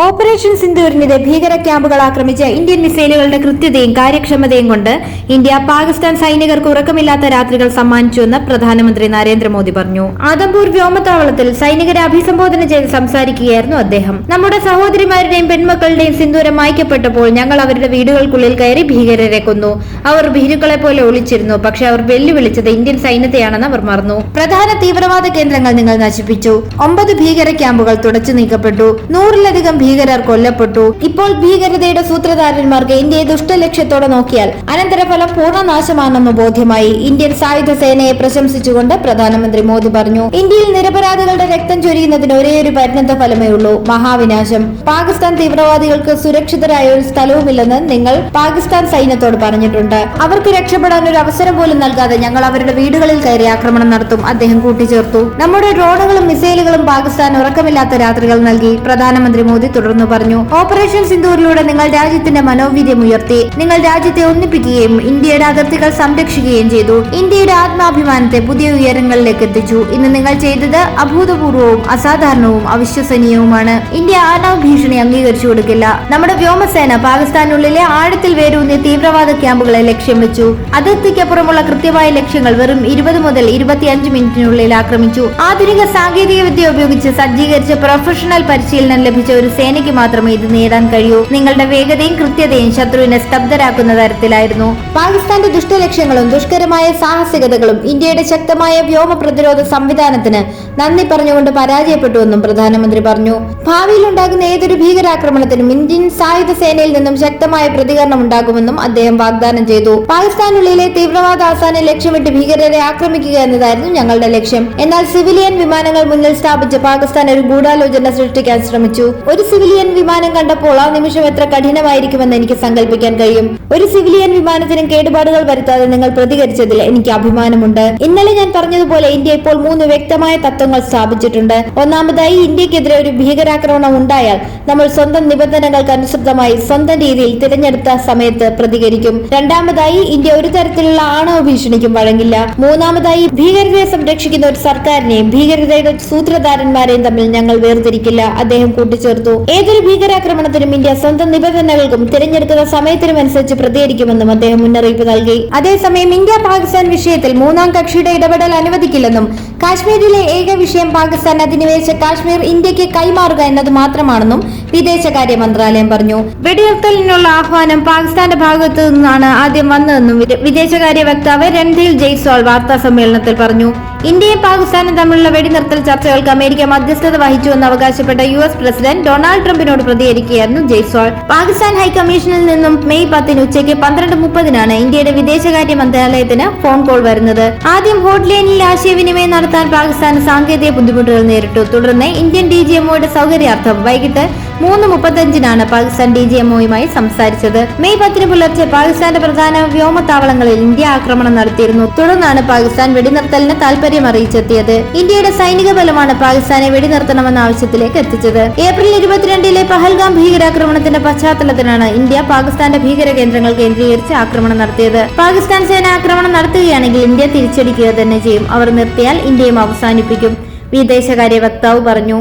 Operation സിന്ദൂരിനിടെ ഭീകര ക്യാമ്പുകൾ ആക്രമിച്ച ഇന്ത്യൻ മിസൈലുകളുടെ കൃത്യതയും കാര്യക്ഷമതയും കൊണ്ട് ഇന്ത്യ പാകിസ്ഥാൻ സൈനികർക്ക് ഉറക്കമില്ലാത്ത രാത്രികൾ സമ്മാനിച്ചുവെന്ന് പ്രധാനമന്ത്രി നരേന്ദ്രമോദി പറഞ്ഞു. ആദംപൂർ വ്യോമത്താവളത്തിൽ സൈനികരെ അഭിസംബോധന ചെയ്ത് സംസാരിക്കുകയായിരുന്നു അദ്ദേഹം. നമ്മുടെ സഹോദരിമാരുടെയും പെൺമക്കളുടെയും സിന്ദൂരം മായ്ക്കപ്പെട്ടപ്പോൾ ഞങ്ങൾ അവരുടെ വീടുകൾക്കുള്ളിൽ കയറി ഭീകരരെ കൊന്നു. അവർ ഭീരുക്കളെ പോലെ ഒളിച്ചിരുന്നു പക്ഷെ അവർ വെല്ലുവിളിച്ചത് ഇന്ത്യൻ സൈന്യത്തെയാണെന്ന് അവർ മറന്നു. പ്രധാന തീവ്രവാദ കേന്ദ്രങ്ങൾ നിങ്ങൾ നശിപ്പിച്ചു. ഒമ്പത് ഭീകര ക്യാമ്പുകൾ തുടച്ചു നീക്കപ്പെട്ടു. നൂറിലധികം ഭീകരർ കൊല്ലപ്പെട്ടു. ഇപ്പോൾ ഭീകരതയുടെ സൂത്രധാരന്മാർക്ക് ഇന്ത്യയെ ദുഷ്ടലക്ഷ്യത്തോടെ നോക്കിയാൽ അനന്തരഫലം പൂർണനാശമാണെന്ന് ബോധ്യമായി. ഇന്ത്യൻ സായുധ സേനയെ പ്രശംസിച്ചുകൊണ്ട് പ്രധാനമന്ത്രി മോദി പറഞ്ഞു. ഇന്ത്യയിൽ നിരപരാധികളുടെ രക്തം ചൊരിയുന്നതിന് ഒരേയൊരു പരിണത ഫലമേ ഉള്ളൂ മഹാവിനാശം. പാകിസ്ഥാൻ തീവ്രവാദികൾക്ക് സുരക്ഷിതരായ ഒരു സ്ഥലവുമില്ലെന്ന് നിങ്ങൾ പാകിസ്ഥാൻ സൈന്യത്തോട് പറഞ്ഞിട്ടുണ്ട്. അവർക്ക് രക്ഷപ്പെടാൻ ഒരു അവസരം പോലും നൽകാതെ ഞങ്ങൾ അവരുടെ വീടുകളിൽ കയറി ആക്രമണം നടത്തും. അദ്ദേഹം കൂട്ടിച്ചേർത്തു. നമ്മുടെ ഡ്രോണുകളും മിസൈലുകളും പാകിസ്ഥാൻ ഉറക്കമില്ലാത്ത രാത്രികൾ നൽകി. പ്രധാനമന്ത്രി മോദി തുടർന്നു പറഞ്ഞു ഓപ്പറേഷൻ സിന്ദൂരിലൂടെ നിങ്ങൾ രാജ്യത്തിന്റെ മനോവീര്യം ഉയർത്തി. നിങ്ങൾ രാജ്യത്തെ ഒന്നിപ്പിക്കുകയും ഇന്ത്യയുടെ അതിർത്തികൾ സംരക്ഷിക്കുകയും ചെയ്തു. ഇന്ത്യയുടെ ആത്മാഭിമാനത്തെ പുതിയ ഉയരങ്ങളിലേക്ക് എത്തിച്ചു. ഇന്ന് നിങ്ങൾ ചെയ്തത് അഭൂതപൂർവവും അസാധാരണവും അവിശ്വസനീയവുമാണ്. ഇന്ത്യ ആണവ ഭീഷണി അംഗീകരിച്ചു കൊടുക്കില്ല. നമ്മുടെ വ്യോമസേന പാകിസ്ഥാനുള്ളിലെ ആഴത്തിൽ വേരൂന്നിയ തീവ്രവാദ ക്യാമ്പുകളെ ലക്ഷ്യം വെച്ചു. അതിർത്തിക്കപ്പുറമുള്ള കൃത്യമായ ലക്ഷ്യങ്ങൾ വെറും ഇരുപത് മുതൽ ഇരുപത്തിയഞ്ച് മിനിറ്റിനുള്ളിൽ ആക്രമിച്ചു. ആധുനിക സാങ്കേതിക വിദ്യ ഉപയോഗിച്ച് സജ്ജീകരിച്ച പ്രൊഫഷണൽ പരിശീലനം ലഭിച്ച ഒരു സേനയ്ക്ക് മാത്രമേ ഇത് നേടാൻ കഴിയൂ. നിങ്ങളുടെ വേഗതയും കൃത്യതയും ശത്രുവിനെ സ്തബ്ധരാക്കുന്ന തരത്തിലായിരുന്നു. പാകിസ്ഥാന്റെ ദുഷ്ടലക്ഷ്യങ്ങളും ദുഷ്കരമായ സാഹസികതകളും ഇന്ത്യയുടെ ശക്തമായ വ്യോമ പ്രതിരോധ സംവിധാനത്തിന് നന്ദി പറഞ്ഞുകൊണ്ട് പരാജയപ്പെട്ടുവെന്നും പ്രധാനമന്ത്രി പറഞ്ഞു. ഭാവിയിൽ ഉണ്ടാകുന്ന ഏതൊരു ഭീകരാക്രമണത്തിനും ഇന്ത്യൻ സായുധ സേനയിൽ നിന്നും ശക്തമായ പ്രതികരണം ഉണ്ടാകുമെന്നും അദ്ദേഹം വാഗ്ദാനം ചെയ്തു. പാകിസ്ഥാനുള്ളിലെ തീവ്രവാദ ആസാനെ ലക്ഷ്യമിട്ട് ഭീകരരെ ആക്രമിക്കുക എന്നതായിരുന്നു ഞങ്ങളുടെ ലക്ഷ്യം. എന്നാൽ സിവിലിയൻ വിമാനങ്ങൾ മുന്നിൽ സ്ഥാപിച്ച് പാകിസ്ഥാൻ ഒരു ഗൂഢാലോചന സൃഷ്ടിക്കാൻ ശ്രമിച്ചു. ഒരു സിവിലിയൻ വിമാനം കണ്ടപ്പോൾ ആ നിമിഷം എത്ര കഠിനമായിരിക്കുമെന്ന് എനിക്ക് സങ്കല്പിക്കാൻ കഴിയും. ഒരു സിവിലിയൻ വിമാനത്തിനും കേടുപാടുകൾ വരുത്താതെ നിങ്ങൾ പ്രതികരിച്ചതിൽ എനിക്ക് അഭിമാനമുണ്ട്. ഇന്നലെ ഞാൻ പറഞ്ഞതുപോലെ ഇന്ത്യ ഇപ്പോൾ മൂന്ന് വ്യക്തമായ തത്വങ്ങൾ സ്ഥാപിച്ചിട്ടുണ്ട്. ഒന്നാമതായി ഇന്ത്യക്കെതിരെ ഒരു ഭീകരാക്രമണം ഉണ്ടായാൽ നമ്മൾ സ്വന്തം നിബന്ധനകൾക്ക് അനുസൃതമായി സ്വന്തം രീതിയിൽ തിരഞ്ഞെടുത്ത സമയത്ത് പ്രതികരിക്കും. രണ്ടാമതായി ഇന്ത്യ ഒരു തരത്തിലുള്ള ആണവ ഭീഷണിക്കും വഴങ്ങില്ല. മൂന്നാമതായി ഭീകരതയെ സംരക്ഷിക്കുന്ന ഒരു സർക്കാരിനെയും ഭീകരതയുടെ സൂത്രധാരന്മാരെയും തമ്മിൽ ഞങ്ങൾ വേർതിരിക്കില്ല. അദ്ദേഹം കൂട്ടിച്ചേർത്തു. ഏതൊരു ഭീകരാക്രമണത്തിനും ഇന്ത്യ സ്വന്തം നിബന്ധനകൾക്കും തിരഞ്ഞെടുക്കുന്ന സമയത്തിനും അനുസരിച്ച് പ്രതികരിക്കുമെന്നും അദ്ദേഹം മുന്നറിയിപ്പ് നൽകി. അതേസമയം ഇന്ത്യ പാകിസ്ഥാൻ വിഷയത്തിൽ മൂന്നാം കക്ഷിയുടെ ഇടപെടൽ അനുവദിക്കില്ലെന്നും കാശ്മീരിലെ ഏക വിഷയം പാകിസ്ഥാൻ അധിനിവേശ കാശ്മീർ ഇന്ത്യയ്ക്ക് കൈമാറുക എന്നത് മാത്രമാണെന്നും വിദേശകാര്യ മന്ത്രാലയം പറഞ്ഞു. വെടിനിർത്തലിനുള്ള ആഹ്വാനം പാകിസ്ഥാന്റെ ഭാഗത്തു നിന്നാണ് ആദ്യം വന്നതെന്നും വിദേശകാര്യ വക്താവ് രൺധീർ ജയ്സ്വാൾ വാർത്താ സമ്മേളനത്തിൽ പറഞ്ഞു. ഇന്ത്യയും പാകിസ്ഥാനും തമ്മിലുള്ള വെടിനിർത്തൽ ചർച്ചകൾക്ക് അമേരിക്ക മധ്യസ്ഥത വഹിച്ചുവെന്ന് അവകാശപ്പെട്ട യു എസ് പ്രസിഡന്റ് ഡൊണാൾഡ് ട്രംപിനോട് പ്രതികരിക്കുകയായിരുന്നു ജയ്സ്വാൾ. പാകിസ്ഥാൻ ഹൈക്കമ്മീഷനിൽ നിന്നും മെയ് പത്തിന് ഉച്ചയ്ക്ക് പന്ത്രണ്ട് മുപ്പതിനാണ് ഇന്ത്യയുടെ വിദേശകാര്യ മന്ത്രാലയത്തിന് ഫോൺ കോൾ വരുന്നത്. ആദ്യം ഹോട്ട്ലൈനിൽ ആശയവിനിമയം നടത്താൻ പാകിസ്ഥാൻ സാങ്കേതിക ബുദ്ധിമുട്ടുകൾ നേരിട്ടു. തുടർന്ന് ഇന്ത്യൻ ഡി ജി എംഒയുടെ സൗകര്യാർത്ഥം വൈകിട്ട് മൂന്ന് മുപ്പത്തഞ്ചിനാണ് പാകിസ്ഥാൻ ഡി ജി എംഒയുമായി സംസാരിച്ചത്. മെയ് പത്തിന് പുലർച്ചെ പാകിസ്ഥാന്റെ പ്രധാന വ്യോമത്താവളങ്ങളിൽ ഇന്ത്യ ആക്രമണം നടത്തിയിരുന്നു. തുടർന്നാണ് പാകിസ്ഥാൻ വെടിനിർത്തലിന് താൽപര്യം അറിയിച്ചെത്തിയത് ഇന്ത്യയുടെ സൈനിക ബലമാണ് പാകിസ്ഥാനെ വെടിനിർത്തണമെന്ന ആവശ്യത്തിലേക്ക് എത്തിച്ചത്. ഏപ്രിൽ ഇരുപത്തിരണ്ടിലെ പഹൽഗാം ഭീകരാക്രമണത്തിന്റെ പശ്ചാത്തലത്തിലാണ് ഇന്ത്യ പാകിസ്ഥാന്റെ ഭീകര കേന്ദ്രങ്ങൾ കേന്ദ്രീകരിച്ച് ആക്രമണം നടത്തിയത്. പാകിസ്ഥാൻ സേന ആക്രമണം നടത്തുകയാണെങ്കിൽ ഇന്ത്യ തിരിച്ചടിക്കുക തന്നെ ചെയ്യും. അവർ നിർത്തിയാൽ ഇന്ത്യയും അവസാനിപ്പിക്കും. വിദേശകാര്യ വക്താവ് പറഞ്ഞു.